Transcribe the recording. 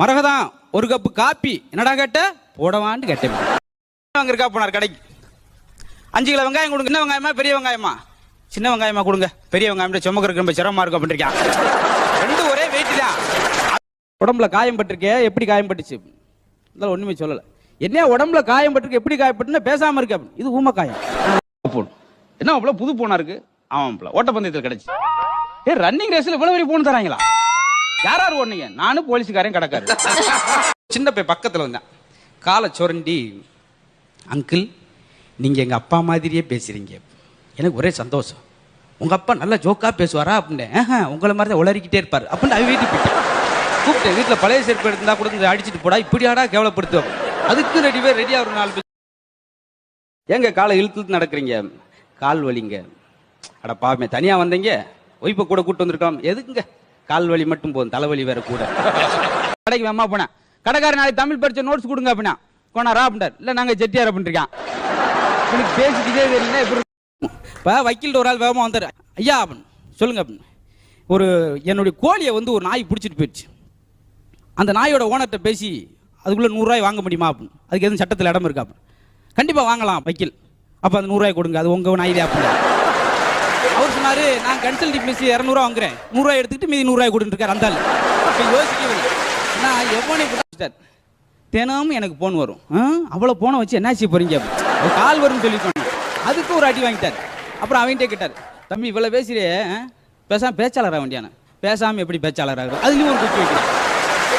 மரகதான் ஒரு cup copy. என்னடா கேட்ட? போடவான்னு கேட்டேன். அங்க இருக்கா போனார் கடைக்கு. அஞ்சு கிலோ வெங்காயம் கொடுங்க. சின்ன வெங்காயமா பெரிய வெங்காயமா? சின்ன வெங்காயமா கொடுங்க. பெரிய வெங்காயம் சுமக்கிறதுக்கு ரொம்ப சிரமமா இருக்கும் அப்படின்றிருக்கான் ரெண்டு ஒரே வெயிட் தான். உடம்புல காயம் பட்டிருக்கே எப்படி காயம் பட்டுச்சு? இதெல்லாம் ஒண்ணுமே சொல்லல. என்ன உடம்புல காயம் பட்டிருக்கு எப்படி காயப்பட்டுன்னு பேசாம இருக்கு அப்படின்னு. இது ஊம காயம். போன். என்ன அவ்வளோ புது போனா இருக்கு? ஆமாம் ஓட்டப்பந்தயத்தில் கிடைச்சு. ஏ ரன்னிங் ரேஸ்ல இவ்வளவு பெரிய போன் தராங்களா? யார் யார் ஓடுனீங்க நானும் போலீஸ்காரன் கிடக்காரு. சின்ன போய் பக்கத்தில் வந்தேன். காலை சுரண்டி அங்கிள் நீங்கள் எங்கள் அப்பா மாதிரியே பேசுகிறீங்க எனக்கு ஒரே சந்தோஷம். உங்கள் அப்பா நல்லா ஜோக்கா பேசுவாரா? அப்படின்னு "ஆஹா, உங்களை மாதிரி தான் உளறிக்கிட்டே இருப்பார். அப்படின்னு அவ வீட்டுக்கு போயிட்டேன். கூப்பிட்டேன். வீட்டில் பழைய செருப்பு எடுத்தா கூட அடிச்சுட்டு போடா இப்படியாடா கேவலப்படுத்துவோம் அதுக்கு ரெடியாக ரெடியாக ஒரு நாலு பேர். ஏங்க காலை இழுத்து நடக்கிறீங்க? கால் வலிங்க. அட பாவமே தனியாக வந்தீங்க. ஒய்ப்பை கூட கூப்பிட்டு வந்திருக்கோம். எதுக்குங்க? கால் வலி மட்டும் போதும் தலைவலி வேற கூட. கடைக்கு வேமா போனேன் கடைக்காரன் நாளைக்கு தமிழ் படிச்ச நோட்ஸ் கொடுங்க அப்படின்னா போனாரா அப்படின்றார். இல்ல நாங்க செட்டியார் அப்படின்றிருக்கான். எனக்கு பேசிக்கிட்டே தெரியல இப்படி இப்போ வக்கீல் ஒரு ஆள் வேகமா வந்தார். ஐயா அப்படின்னு சொல்லுங்க அப்படின்னு. ஒரு என்னுடைய கோழியை வந்து ஒரு நாய் பிடிச்சிட்டு போயிடுச்சு. அந்த நாயோட ஓனர்கிட்ட பேசி அதுக்குள்ள நூறுரூவாய் வாங்க முடியுமா அப்படின்னு. அதுக்கு எதுவும் சட்டத்தில் இடம் இருக்கா அப்படின்னு. கண்டிப்பாக வாங்கலாம் வக்கீல். அப்போ அந்த நூறுரூவாய் கொடுங்க அது உங்கள் நாய் தான் அப்படின்னு சொன்னாரு நான் கன்சல்டி ஃபீஸ் இரநூறுவா வாங்குறேன். நூறுரூவா எடுத்துக்கிட்டு மீதி நூறுரூவா கொடுத்துருக்காரு அந்த ஆள். அப்போ யோசிக்கவே நான் எவ்வளோ கொடுத்தார் தினமும் எனக்கு போன் வரும். அவ்வளோ போனை வச்சு என்ன செய்ய போறீங்க அப்படி? ஒரு கால் வரும்னு சொல்லி சொன்னேன் அதுக்கு ஒரு அடி வாங்கிட்டார். அப்புறம் அவன்கிட்ட கேட்டார் தம்பி இவ்வளோ பேசுறியே பேசாமல் பேசாம பேச்சாளராக வேண்டியான? பேசாமல் எப்படி பேச்சாளராக அதுலேயும் ஒரு குச்சி வைக்கிறேன்.